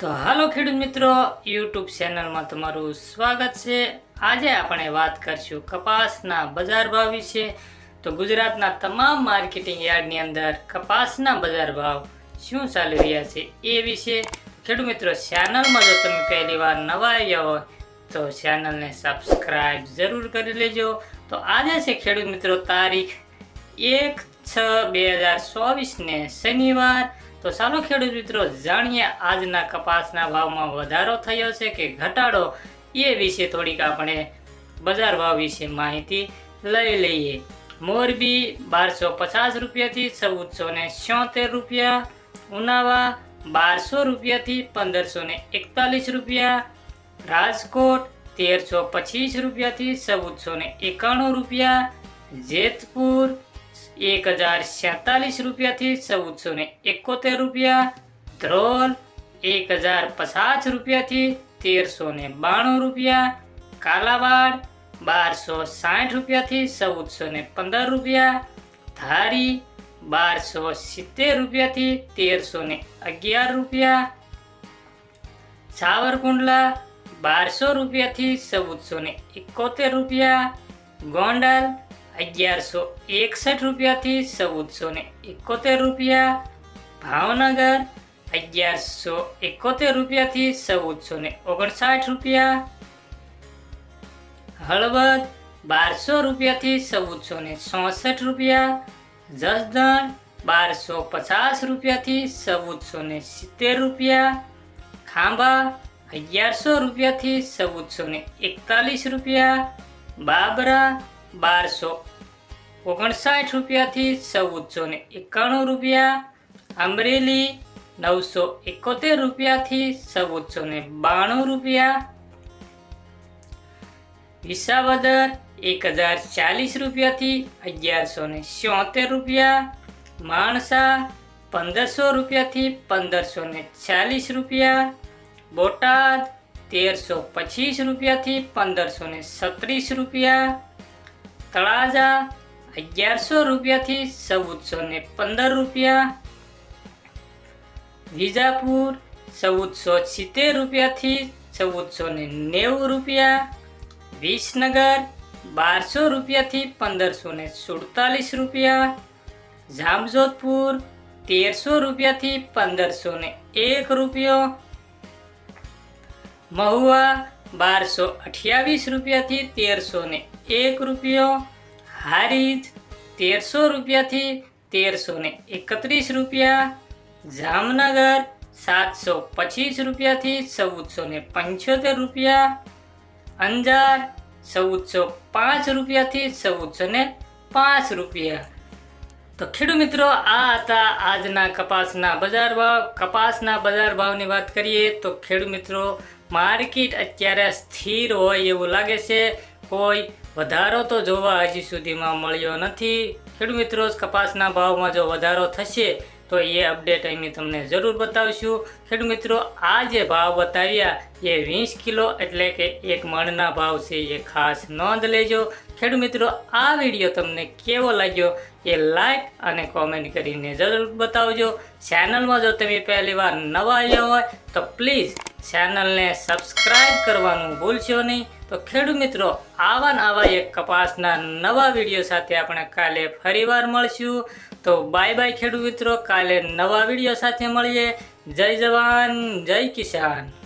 તો હાલો ખેડૂત મિત્રો યુટ્યુબ ચેનલમાં તમારું સ્વાગત છે. આજે આપણે વાત કરશું કપાસના બજાર ભાવ વિશે. તો ગુજરાતના તમામ માર્કેટિંગ યાર્ડની અંદર કપાસના બજાર ભાવ શું ચાલી રહ્યા છે એ વિશે. ખેડૂત મિત્રો ચેનલમાં જો તમે પહેલી વાર નવા આવ્યા હોય, તો ચેનલને સબસ્ક્રાઈબ જરૂર કરી લેજો. તો આજે છે ખેડૂત મિત્રો તારીખ એક છ બે હજાર ચોવીસને શનિવાર. તો ચાલો ખેડૂત મિત્રો, જાણીએ આજના કપાસના ભાવમાં વધારો થયો છે કે ઘટાડો? એ વિશે થોડીક આપણે બજાર ભાવ વિશે માહિતી લઈ લઈએ. મોરબી બારસો પચાસ રૂપિયાથી ચૌદસો ને છોતેર રૂપિયા, ઉનાવા બારસો રૂપિયાથી પંદરસો ને એકતાલીસ રૂપિયા, રાજકોટ તેરસો પચીસ રૂપિયાથી ચૌદસો ને એકાણું રૂપિયા, જેતપુર એક હજાર છેતાલીસ રૂપિયાથી ચૌદસો ને એકોતેર રૂપિયા. ધ્રોલ એક હજાર પચાસ રૂપિયાથી તેરસો ને બાણું રૂપિયા. કાલાવાડ બારસો સાઠ રૂપિયાથી ચૌદસો ને પંદર રૂપિયા. ધારી બારસો સિત્તેર રૂપિયાથી તેરસો ને અગિયાર રૂપિયા. સાવરકુંડલા બારસો રૂપિયાથી ચૌદસો ને એકોતેર રૂપિયા. ગોંડલ અગિયારસો એકસઠ રૂપિયાથી ચૌદસો ને એકોતેર રૂપિયા. ભાવનગર, અગિયારસો એકોતેર રૂપિયાથી ચૌદસો ને ઓગણસાઠ રૂપિયા. હળવદ, બારસો રૂપિયાથી ચૌદસો ને ચોસઠ રૂપિયા. જસદણ, બારસો પચાસ રૂપિયાથી ચૌદસો ને સિત્તેર રૂપિયા. ખાંભા, અગિયારસો રૂપિયાથી ચૌદસો ને એકતાલીસ રૂપિયા. બાબરા, બારસો ઓગણસાઠ રૂપિયાથી ચૌદસો ને એકાણું રૂપિયા, અમરેલી નવસો એકોતેર રૂપિયાથી ચૌદસો ને બાણું રૂપિયા, વિસાવદર એક હજાર ચાલીસ રૂપિયાથી અગિયારસો ને છોતેર રૂપિયા, માણસા પંદરસો રૂપિયાથી પંદરસો ને ચાલીસ રૂપિયા, બોટાદ તેરસો પચીસ રૂપિયાથી પંદરસો ને છત્રીસ રૂપિયા, તળાજા અગિયારસો રૂપિયાથી ચૌદસો ને પંદર રૂપિયા. વિજાપુર ચૌદસો સિત્તેર રૂપિયાથી ચૌદસો ને નેવું રૂપિયા. વિસનગર બારસો રૂપિયાથી પંદરસો ને સુડતાલીસ રૂપિયા. જામજોધપુર તેરસો રૂપિયાથી પંદરસો ને એક રૂપિયો. મહુવા બારસો અઠ્યાવીસ રૂપિયાથી તેરસો ને એક રૂપિયો. હારીજ તેરસો રૂપિયાથી તેરસો ને એકત્રીસ રૂપિયા, જામનગર સાતસો પચીસ રૂપિયાથી ચૌદસો ને પંચોતેર રૂપિયા, અંજાર ચૌદસો પાંચ રૂપિયાથી ચૌદસો ને પાંચ રૂપિયા. તો ખેડૂત મિત્રો, આ હતા આજના કપાસના બજાર ભાવ. કપાસના બજાર ભાવની વાત કરીએ તો ખેડૂત મિત્રો, માર્કેટ અત્યારે સ્થિર હોય એવું લાગે છે. કોઈ વધારો તો જોવા હજી સુધીમાં મળ્યો નથી. ખેડૂત મિત્રો, કપાસના ભાવમાં જો વધારો થશે, તો એ અપડેટ અમે તમને જરૂર બતાવશું. ખેડૂત મિત્રો, આ જે ભાવ બતાવ્યા, એ વીસ કિલો એટલે કે એક મણના ભાવ છે, એ ખાસ નોંધ લેજો. ખેડૂત મિત્રો, આ વીડિયો તમને કેવો લાગ્યો, એ લાઈક અને કોમેન્ટ કરીને જરૂર બતાવજો. ચેનલમાં જો તમે પહેલી વાર નવા આવ્યા હોય, તો પ્લીઝ ચેનલને સબસ્ક્રાઇબ કરવાનું ભૂલશો નહીં. તો ખેડૂત મિત્રો, આવા આવા એક કપાસના નવા વીડિયો સાથે આપણે કાલે ફરીવાર મળશું. તો બાય બાય ખેડૂત મિત્રો, કાલે નવા વીડિયો સાથે મળીએ. જય જવાન, જય કિસાન.